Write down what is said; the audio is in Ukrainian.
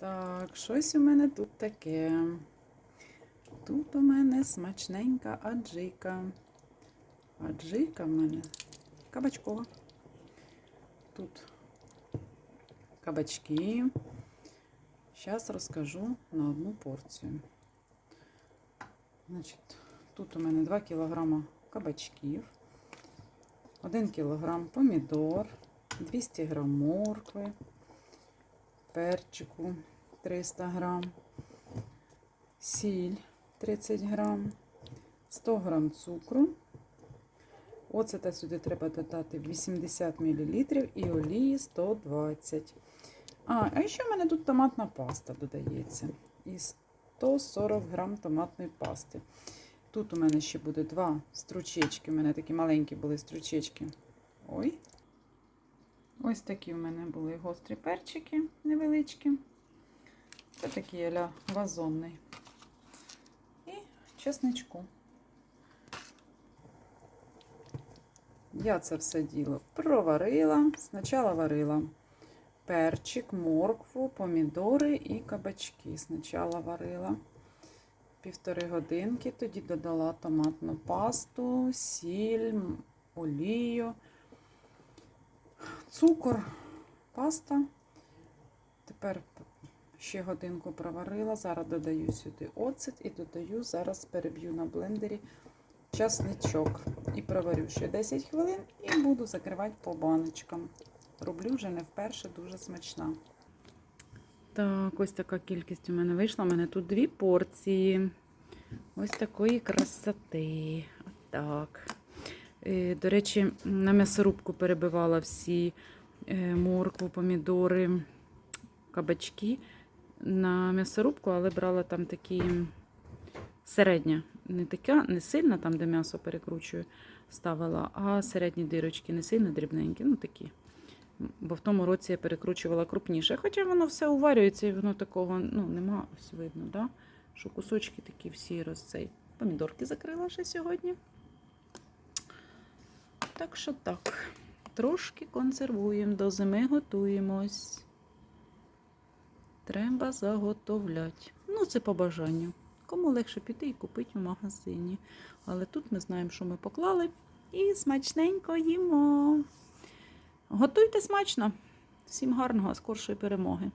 Так, щось у мене тут таке. Тут у мене смачненька аджика. Аджика в мене кабачкова. Тут кабачки. Зараз розкажу на одну порцію. Значить, тут у мене 2 кг кабачків, 1 кг помідор, 200 г моркви, перчику 300 г, сіль 30 г, 100 г цукру. Оцета сюди треба додати 80 мл і олії 120 А, а ще в мене тут томатна паста додається. І 140 грам томатної пасти. Тут у мене ще буде два стручечки. У мене такі маленькі були стручечки. Ой. Ось такі в мене були гострі перчики невеличкі. Це такий аля вазонний. І чесничку. Я це все діло проварила. Спочатку варила перчик, моркву, помідори і кабачки. Спочатку варила півтори годинки, тоді додала томатну пасту, сіль, олію, цукор, паста. Тепер ще годинку проварила. Зараз додаю сюди оцет і додаю, зараз переб'ю на блендері часничок. І проварю ще 10 хвилин і буду закривати по баночкам. Роблю вже не вперше, дуже смачна. Так, ось така кількість у мене вийшла. У мене тут дві порції. Ось такої красоти. Отак. Е, До речі, на м'ясорубку перебивала всі е, моркву, помідори, кабачки на м'ясорубку, але брала там такі середня. Не така, не сильна, там, де м'ясо перекручую, ставила, а середні дирочки, не сильно дрібненькі, ну такі. Бо в тому році я перекручувала крупніше. Хоча воно все уварюється і воно такого ну, нема, ось видно, да? що кусочки такі всі розцей. Помідорки закрила ще сьогодні. Так що так, трошки консервуємо, до зими готуємось. Треба заготовляти. Ну, це по бажанню. Кому легше піти і купити в магазині. Але тут ми знаємо, що ми поклали. І смачненько їмо. Готуйте смачно. Всім гарного, скоршої перемоги.